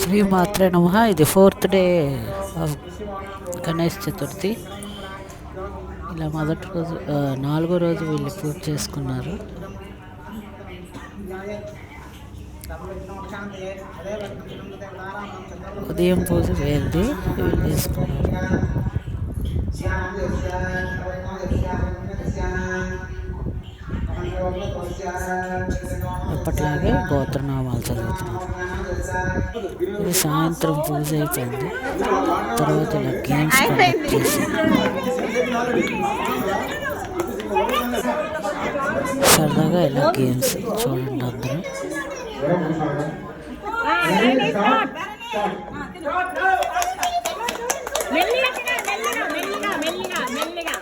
శ్రీ మాత్రే నమ. ఇది fourth day of Ganesh Chaturthi. ఇలా మొదటి రోజు నాలుగో రోజు వీళ్ళు పూజ చేసుకున్నారు. ఉదయం పూజ వేయింది వీళ్ళు చేసుకున్నారు. ఎప్పట్లాగే గోత్రనామాలు చదువుతున్నారు. ఇది సాయంత్రం పూజ అయిపోయింది. తర్వాత ఇలా గేమ్స్ కండక్ట్ చేసి సరదాగా ఇలా గేమ్స్ చూడండి అందరూ. మెల్లిగా మెల్లిగా మెల్లిగా మెల్లిగా మెల్లిగా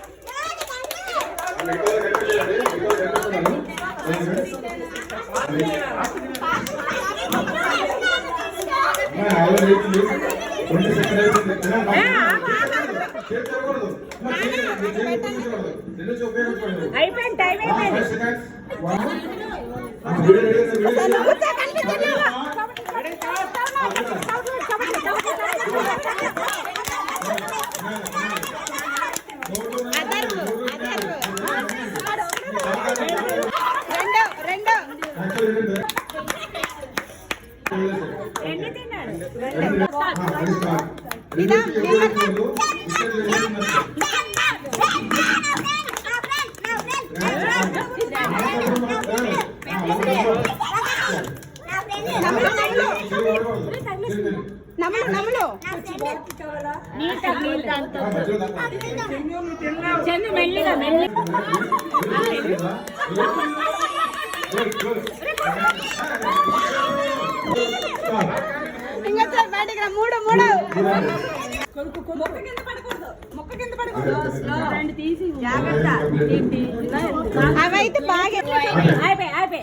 అయిపోయింది టైం అయిపోయింది రెండు రెండు రెండు తిన్నాడు నమ్ములు నమ్ములు నీట నీట చందు మెల్లిగా మెల్లిగా ఇంకా సార్ బయటికి రా మూడు మూడు. అవైతే బాగా అయిపోయి అయిపోయి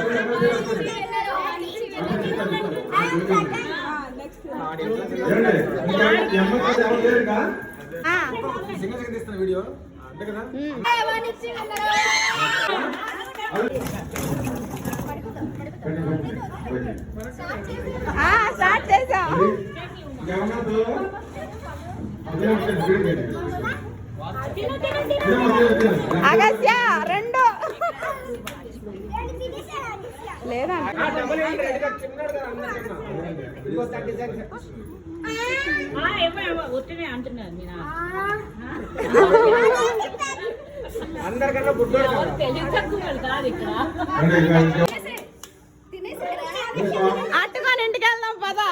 వీడియో అంతే కదా స్టార్ట్ చేసాం అగస్య రెండు. లేదా? అందరికన్నా అట్టుకొని ఇంటికి వెళ్దాం పదా.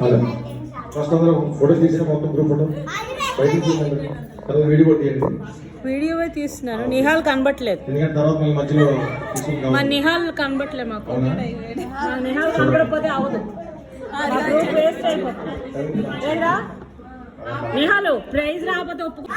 హలో ఫస్ట్ అందరూ ఫోటో తీసిన మొత్తం గ్రూప్ ఫోటో బయటికి తీయండి. తర్వాత వీడియో కూడా తీయండి. వీడియో తీస్తున్నాను నిహాల్ కనబట్లేదు మా నిహాల్ కనబట్లే మాకు నిహాల్ కనబడకపోతే అవదు నిహాలు ప్రైజ్ రాకపోతే ఒప్పుకో